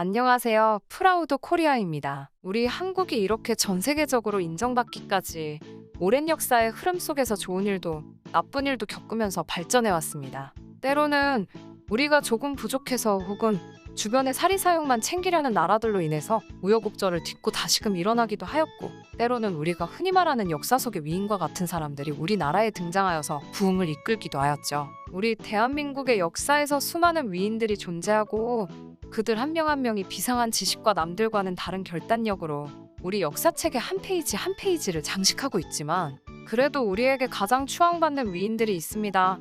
안녕하세요. 프라우드 코리아입니다. 우리 한국이 이렇게 전 세계적으로 인정받기까지 오랜 역사의 흐름 속에서 좋은 일도 나쁜 일도 겪으면서 발전해 왔습니다. 때로는 우리가 조금 부족해서 혹은 주변의 사리 사용만 챙기려는 나라들로 인해서 우여곡절을 딛고 다시금 일어나기도 하였고 때로는 우리가 흔히 말하는 역사 속의 위인과 같은 사람들이 우리나라에 등장하여서 부흥을 이끌기도 하였죠. 우리 대한민국의 역사에서 수많은 위인들이 존재하고 그들 한 명 한 명이 비상한 지식과 남들과는 다른 결단력으로 우리 역사책의 한 페이지 한 페이지를 장식하고 있지만 그래도 우리에게 가장 추앙받는 위인들이 있습니다.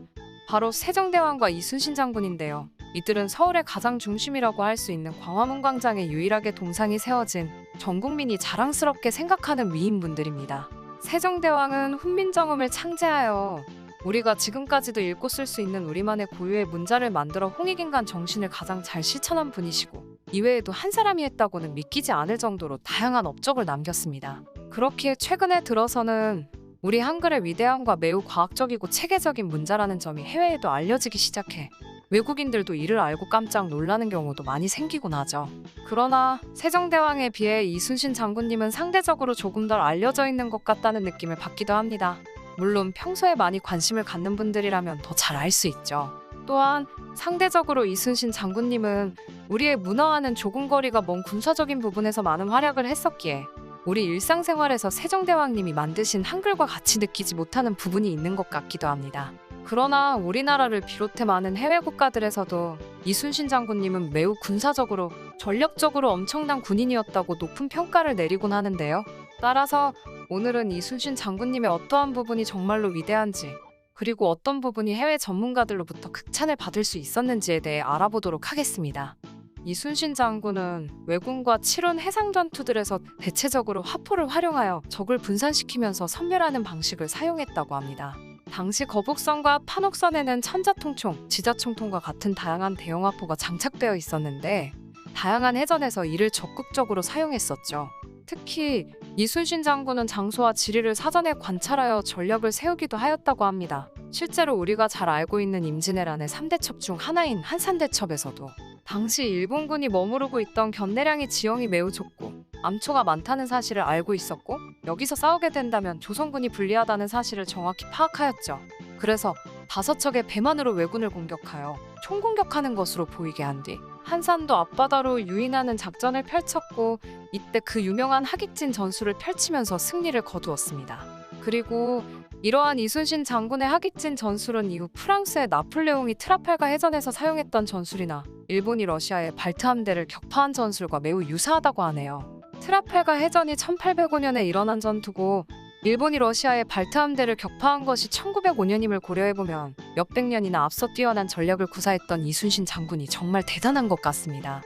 바로 세종대왕과 이순신 장군인데요. 이들은 서울의 가장 중심이라고 할 수 있는 광화문 광장에 유일하게 동상이 세워진 전 국민이 자랑스럽게 생각하는 위인분들입니다. 세종대왕은 훈민정음을 창제하여 우리가 지금까지도 읽고 쓸 수 있는 우리만의 고유의 문자를 만들어 홍익인간 정신을 가장 잘 실천한 분이시고 이외에도 한 사람이 했다고는 믿기지 않을 정도로 다양한 업적을 남겼습니다. 그렇기에 최근에 들어서는 우리 한글의 위대함과 매우 과학적이고 체계적인 문자라는 점이 해외에도 알려지기 시작해 외국인들도 이를 알고 깜짝 놀라는 경우도 많이 생기곤 하죠. 그러나 세종대왕에 비해 이순신 장군님은 상대적으로 조금 덜 알려져 있는 것 같다는 느낌을 받기도 합니다. 물론 평소에 많이 관심을 갖는 분들이라면 더 잘 알 수 있죠. 또한 상대적으로 이순신 장군님은 우리의 문화와는 조금 거리가 먼 군사적인 부분에서 많은 활약을 했었기에 우리 일상생활에서 세종대왕님이 만드신 한글과 같이 느끼지 못하는 부분이 있는 것 같기도 합니다. 그러나 우리나라를 비롯해 많은 해외 국가들에서도 이순신 장군님은 매우 군사적으로 전력적으로 엄청난 군인이었다고 높은 평가를 내리곤 하는데요. 따라서 오늘은 이순신 장군님의 어떠한 부분이 정말로 위대한지 그리고 어떤 부분이 해외 전문가들로부터 극찬을 받을 수 있었는지에 대해 알아보도록 하겠습니다. 이순신 장군은 왜군과 치룬 해상 전투들에서 대체적으로 화포를 활용하여 적을 분산시키면서 선멸하는 방식을 사용했다고 합니다. 당시 거북선과 판옥선에는 천자통총, 지자총통과 같은 다양한 대형 화포가 장착되어 있었는데 다양한 해전에서 이를 적극적으로 사용했었죠. 특히 이순신 장군은 장소와 지리를 사전에 관찰하여 전력을 세우기도 하였다고 합니다. 실제로 우리가 잘 알고 있는 임진왜란의 3대첩 중 하나인 한산대첩에서도 당시 일본군이 머무르고 있던 견내량의 지형이 매우 좁고 암초가 많다는 사실을 알고 있었고 여기서 싸우게 된다면 조선군이 불리하다는 사실을 정확히 파악하였죠. 그래서 다섯 척의 배만으로 왜군을 공격하여 총공격하는 것으로 보이게 한 뒤 한산도 앞바다로 유인하는 작전을 펼쳤고 이때 그 유명한 하깃진 전술을 펼치면서 승리를 거두었습니다. 그리고 이러한 이순신 장군의 하깃진 전술은 이후 프랑스의 나폴레옹이 트라팔가 해전에서 사용했던 전술이나 일본이 러시아의 발트 함대를 격파한 전술과 매우 유사하다고 하네요. 트라팔가 해전이 1805년에 일어난 전투고 일본이 러시아의 발트 함대를 격파한 것이 1905년임을 고려해보면 몇백 년이나 앞서 뛰어난 전략을 구사했던 이순신 장군이 정말 대단한 것 같습니다.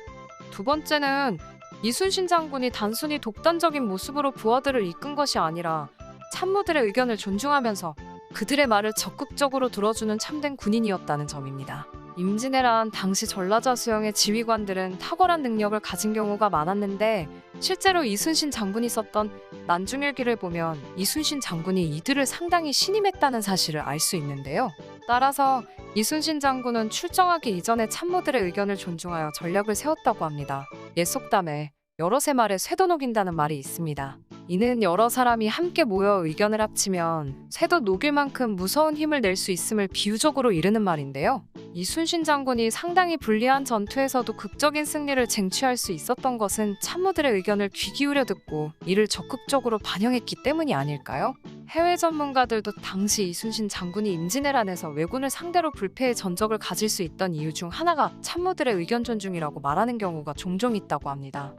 두 번째는 이순신 장군이 단순히 독단적인 모습으로 부하들을 이끈 것이 아니라 참모들의 의견을 존중하면서 그들의 말을 적극적으로 들어주는 참된 군인이었다는 점입니다. 임진왜란 당시 전라자 수영의 지휘관들은 탁월한 능력을 가진 경우가 많았는데 실제로 이순신 장군이 썼던 난중일기를 보면 이순신 장군이 이들을 상당히 신임했다는 사실을 알 수 있는데요. 따라서 이순신 장군은 출정하기 이전에 참모들의 의견을 존중하여 전략을 세웠다고 합니다. 옛 속담에 여러 새 말에 쇠도 녹인다는 말이 있습니다. 이는 여러 사람이 함께 모여 의견을 합치면 쇠도 녹일 만큼 무서운 힘을 낼 수 있음을 비유적으로 이르는 말인데요. 이순신 장군이 상당히 불리한 전투에서도 극적인 승리를 쟁취할 수 있었던 것은 참모들의 의견을 귀 기울여 듣고 이를 적극적으로 반영했기 때문이 아닐까요? 해외 전문가들도 당시 이순신 장군이 임진왜란에서 왜군을 상대로 불패의 전적을 가질 수 있던 이유 중 하나가 참모들의 의견 존중이라고 말하는 경우가 종종 있다고 합니다.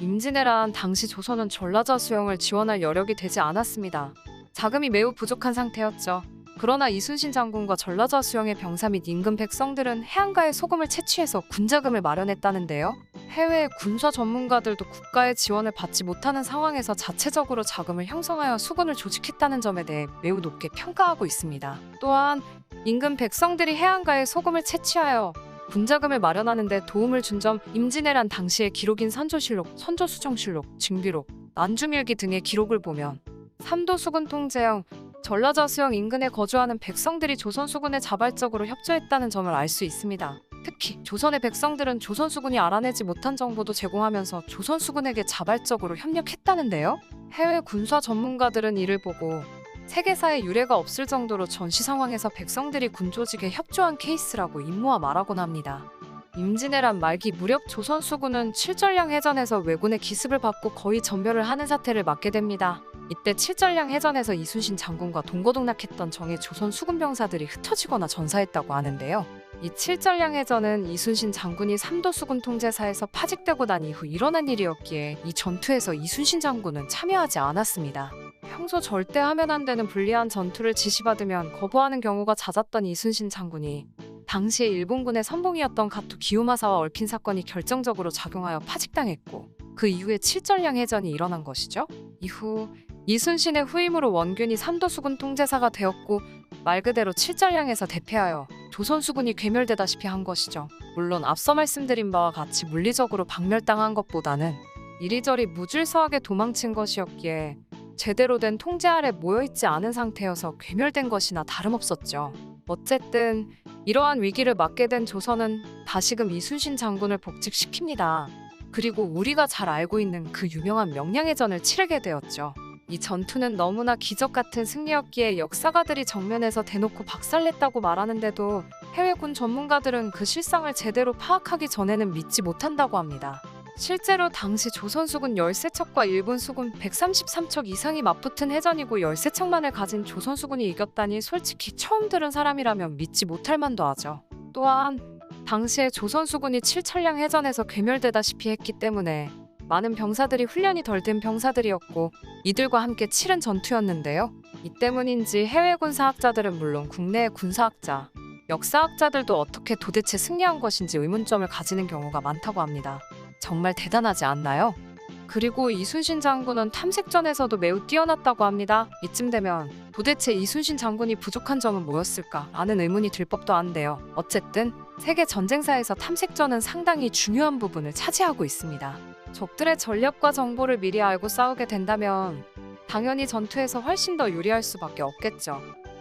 임진왜란 당시 조선은 전라자 수영을 지원할 여력이 되지 않았습니다. 자금이 매우 부족한 상태였죠. 그러나 이순신 장군과 전라자 수영의 병사 및 인근 백성들은 해안가에 소금을 채취해서 군자금을 마련했다는데요. 해외 군사 전문가들도 국가의 지원을 받지 못하는 상황에서 자체적으로 자금을 형성하여 수군을 조직했다는 점에 대해 매우 높게 평가하고 있습니다. 또한 인근 백성들이 해안가에 소금을 채취하여 군자금을 마련하는 데 도움을 준 점 임진왜란 당시의 기록인 선조실록, 선조수정실록, 징비록, 난중일기 등의 기록을 보면 삼도수군 통제형, 전라자 수영 인근에 거주하는 백성들이 조선 수군에 자발적으로 협조했다는 점을 알 수 있습니다. 특히 조선의 백성들은 조선 수군이 알아내지 못한 정보도 제공하면서 조선 수군에게 자발적으로 협력했다는데요. 해외 군사 전문가들은 이를 보고 세계사에 유례가 없을 정도로 전시 상황에서 백성들이 군 조직에 협조한 케이스라고 임무와 말하곤 합니다. 임진왜란 말기 무렵 조선 수군은 칠전량 해전에서 왜군의 기습을 받고 거의 전멸을 하는 사태를 맞게 됩니다. 이때 칠전량 해전에서 이순신 장군과 동거동락했던 정의 조선 수군 병사들이 흩어지거나 전사했다고 하는데요. 이 칠전량 해전은 이순신 장군이 삼도 수군 통제사에서 파직되고 난 이후 일어난 일이었기에 이 전투에서 이순신 장군은 참여하지 않았습니다. 평소 절대 하면 안 되는 불리한 전투를 지시받으면 거부하는 경우가 잦았던 이순신 장군이 당시에 일본군의 선봉이었던 가토 기요마사와 얽힌 사건이 결정적으로 작용하여 파직당했고 그 이후에 칠전량 해전이 일어난 것이죠. 이후 이순신의 후임으로 원균이 삼도수군 통제사가 되었고 말 그대로 칠전량에서 대패하여 조선수군이 괴멸되다시피 한 것이죠. 물론 앞서 말씀드린 바와 같이 물리적으로 박멸당한 것보다는 이리저리 무질서하게 도망친 것이었기에 제대로 된 통제 아래 모여있지 않은 상태여서 괴멸된 것이나 다름없었죠. 어쨌든 이러한 위기를 맞게 된 조선은 다시금 이순신 장군을 복직시킵니다. 그리고 우리가 잘 알고 있는 그 유명한 명량해전을 치르게 되었죠. 이 전투는 너무나 기적 같은 승리였기에 역사가들이 정면에서 대놓고 박살냈다고 말하는데도 해외군 전문가들은 그 실상을 제대로 파악하기 전에는 믿지 못한다고 합니다. 실제로 당시 조선수군 13척과 일본 수군 133척 이상이 맞붙은 해전이고 13척만을 가진 조선수군이 이겼다니 솔직히 처음 들은 사람이라면 믿지 못할 만도 하죠. 또한 당시에 조선수군이 칠천량 해전에서 괴멸되다시피 했기 때문에 많은 병사들이 훈련이 덜 된 병사들이었고 이들과 함께 치른 전투였는데요. 이 때문인지 해외 군사학자들은 물론 국내의 군사학자, 역사학자들도 어떻게 도대체 승리한 것인지 의문점을 가지는 경우가 많다고 합니다. 정말 대단하지 않나요? 그리고 이순신 장군은 탐색전에서도 매우 뛰어났다고 합니다. 이쯤 되면 도대체 이순신 장군이 부족한 점은 뭐였을까? 라는 의문이 들 법도 한데요. 어쨌든 세계 전쟁사에서 탐색전은 상당히 중요한 부분을 차지하고 있습니다. 적들의 전략과 정보를 미리 알고 싸우게 된다면 당연히 전투에서 훨씬 더 유리할 수밖에 없겠죠.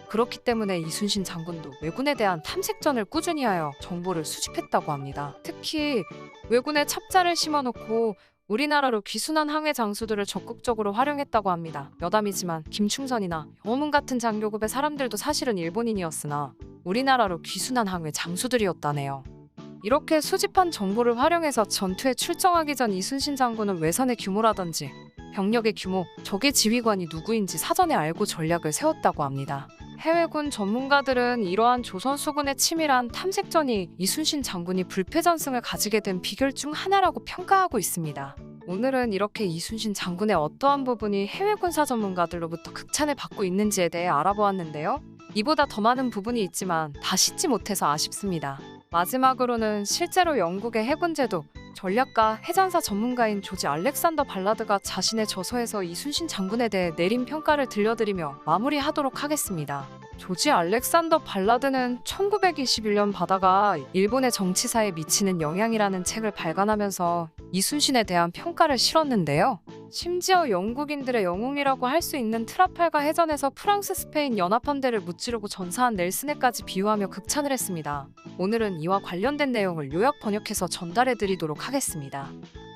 그렇기 때문에 이순신 장군도 왜군에 대한 탐색전을 꾸준히 하여 정보를 수집했다고 합니다. 특히 왜군에 첩자를 심어놓고 우리나라로 귀순한 항해 장수들을 적극적으로 활용했다고 합니다. 여담이지만 김충선이나 영문 같은 장교급의 사람들도 사실은 일본인이었으나 우리나라로 귀순한 항해 장수들이었다네요. 이렇게 수집한 정보를 활용해서 전투에 출정하기 전 이순신 장군은 외선의 규모라든지 병력의 규모, 적의 지휘관이 누구인지 사전에 알고 전략을 세웠다고 합니다. 해외군 전문가들은 이러한 조선 수군의 치밀한 탐색전이 이순신 장군이 불패전승을 가지게 된 비결 중 하나라고 평가하고 있습니다. 오늘은 이렇게 이순신 장군의 어떠한 부분이 해외 군사 전문가들로부터 극찬을 받고 있는지에 대해 알아보았는데요. 이보다 더 많은 부분이 있지만 다 씻지 못해서 아쉽습니다. 마지막으로는 실제로 영국의 해군제도 전략가 해전사 전문가인 조지 알렉산더 발라드가 자신의 저서에서 이순신 장군에 대해 내린 평가를 들려드리며 마무리하도록 하겠습니다. 조지 알렉산더 발라드는 1921년 바다가 일본의 정치사에 미치는 영향이라는 책을 발간하면서 이순신에 대한 평가를 실었는데요. 심지어 영국인들의 영웅이라고 할 수 있는 트라팔가 해전에서 프랑스 스페인 연합함대를 무찌르고 전사한 넬슨에까지 비유하며 극찬을 했습니다. 오늘은 이와 관련된 내용을 요약 번역해서 전달해 드리도록 하겠습니다.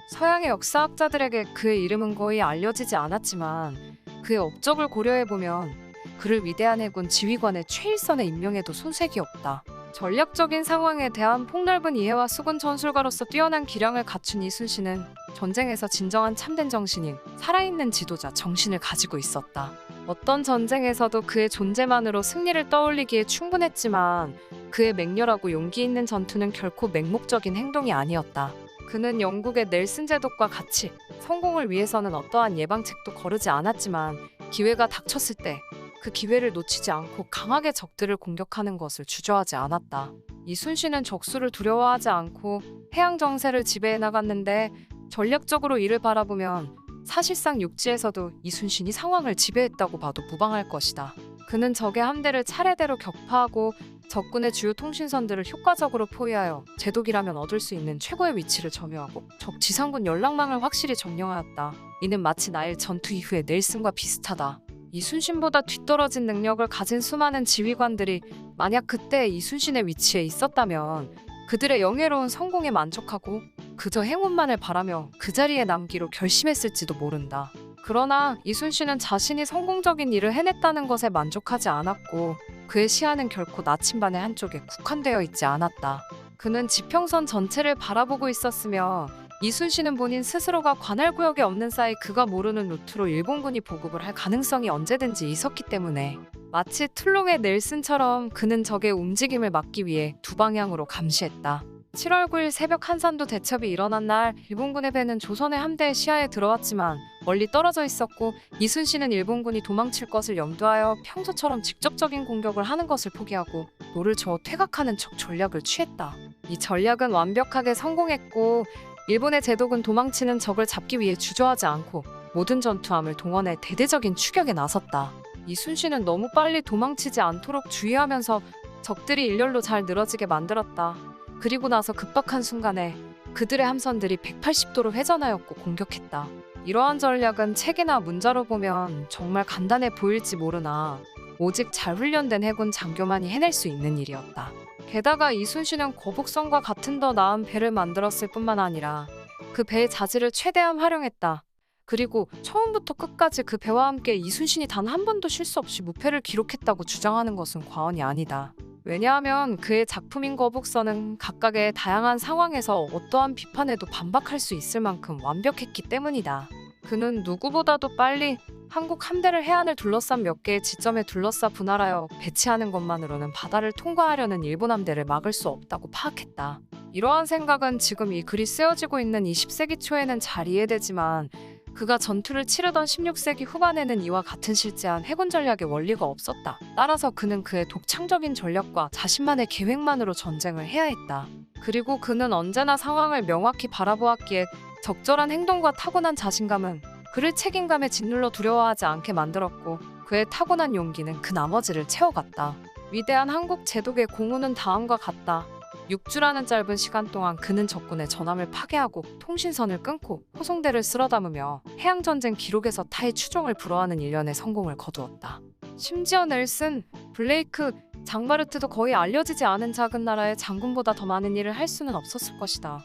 서양의 역사학자들에게 그의 이름은 거의 알려지지 않았지만 그의 업적을 고려해 보면 그를 위대한 해군 지휘관의 최일선에 임명해도 손색이 없다. 전략적인 상황에 대한 폭넓은 이해와 수군 전술가로서 뛰어난 기량을 갖춘 이순신은 전쟁에서 진정한 참된 정신인 살아있는 지도자 정신을 가지고 있었다. 어떤 전쟁에서도 그의 존재만으로 승리를 떠올리기에 충분했지만 그의 맹렬하고 용기 있는 전투는 결코 맹목적인 행동이 아니었다. 그는 영국의 넬슨 제독과 같이 성공을 위해서는 어떠한 예방책도 거르지 않았지만 기회가 닥쳤을 때 그 기회를 놓치지 않고 강하게 적들을 공격하는 것을 주저하지 않았다. 이순신은 적수를 두려워하지 않고 해양 정세를 지배해 나갔는데 전략적으로 이를 바라보면 사실상 육지에서도 이순신이 상황을 지배했다고 봐도 무방할 것이다. 그는 적의 함대를 차례대로 격파하고 적군의 주요 통신선들을 효과적으로 포위하여 제독이라면 얻을 수 있는 최고의 위치를 점유하고 적 지상군 연락망을 확실히 점령하였다. 이는 마치 나일 전투 이후의 넬슨과 비슷하다. 이순신보다 뒤떨어진 능력을 가진 수많은 지휘관들이 만약 그때 이순신의 위치에 있었다면 그들의 영예로운 성공에 만족하고 그저 행운만을 바라며 그 자리에 남기로 결심했을지도 모른다. 그러나 이순신은 자신이 성공적인 일을 해냈다는 것에 만족하지 않았고 그의 시야는 결코 나침반의 한쪽에 국한되어 있지 않았다. 그는 지평선 전체를 바라보고 있었으며 이순신은 본인 스스로가 관할 구역에 없는 사이 그가 모르는 루트로 일본군이 보급을 할 가능성이 언제든지 있었기 때문에 마치 툴롱의 넬슨처럼 그는 적의 움직임을 막기 위해 두 방향으로 감시했다. 7월 9일 새벽 한산도 대첩이 일어난 날 일본군의 배는 조선의 함대의 시야에 들어왔지만 멀리 떨어져 있었고 이순신은 일본군이 도망칠 것을 염두하여 평소처럼 직접적인 공격을 하는 것을 포기하고 노를 저어 퇴각하는 척 전략을 취했다. 이 전략은 완벽하게 성공했고 일본의 제독은 도망치는 적을 잡기 위해 주저하지 않고 모든 전투함을 동원해 대대적인 추격에 나섰다. 이순신은 너무 빨리 도망치지 않도록 주의하면서 적들이 일렬로 잘 늘어지게 만들었다. 그리고 나서 급박한 순간에 그들의 함선들이 180도로 회전하였고 공격했다. 이러한 전략은 책이나 문자로 보면 정말 간단해 보일지 모르나 오직 잘 훈련된 해군 장교만이 해낼 수 있는 일이었다. 게다가 이순신은 거북선과 같은 더 나은 배를 만들었을 뿐만 아니라 그 배의 자질을 최대한 활용했다. 그리고 처음부터 끝까지 그 배와 함께 이순신이 단 한 번도 실수 없이 무패를 기록했다고 주장하는 것은 과언이 아니다. 왜냐하면 그의 작품인 거북선은 각각의 다양한 상황에서 어떠한 비판에도 반박할 수 있을 만큼 완벽했기 때문이다. 그는 누구보다도 빨리 한국 함대를 해안을 둘러싼 몇 개의 지점에 둘러싸 분할하여 배치하는 것만으로는 바다를 통과하려는 일본 함대를 막을 수 없다고 파악했다. 이러한 생각은 지금 이 글이 쓰여지고 있는 20세기 초에는 잘 이해되지만 그가 전투를 치르던 16세기 후반에는 이와 같은 실제한 해군 전략의 원리가 없었다. 따라서 그는 그의 독창적인 전략과 자신만의 계획만으로 전쟁을 해야 했다. 그리고 그는 언제나 상황을 명확히 바라보았기에 적절한 행동과 타고난 자신감은 그를 책임감에 짓눌러 두려워하지 않게 만들었고 그의 타고난 용기는 그 나머지를 채워갔다. 위대한 한국 제독의 공우는 다음과 같다. 6주라는 짧은 시간 동안 그는 적군의 전함을 파괴하고 통신선을 끊고 호송대를 쓸어 담으며 해양전쟁 기록에서 타의 추종을 불허하는 일련의 성공을 거두었다. 심지어 넬슨, 블레이크, 장마르트도 거의 알려지지 않은 작은 나라의 장군보다 더 많은 일을 할 수는 없었을 것이다.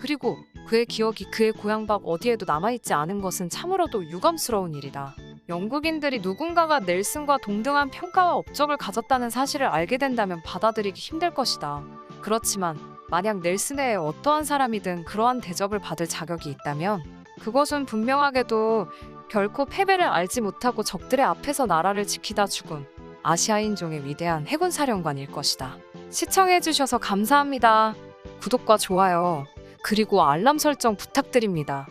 그리고 그의 기억이 그의 고향 밖 어디에도 남아있지 않은 것은 참으로도 유감스러운 일이다. 영국인들이 누군가가 넬슨과 동등한 평가와 업적을 가졌다는 사실을 알게 된다면 받아들이기 힘들 것이다. 그렇지만 만약 넬슨의 어떠한 사람이든 그러한 대접을 받을 자격이 있다면 그것은 분명하게도 결코 패배를 알지 못하고 적들의 앞에서 나라를 지키다 죽은 아시아인종의 위대한 해군 사령관일 것이다. 시청해주셔서 감사합니다. 구독과 좋아요, 그리고 알람 설정 부탁드립니다.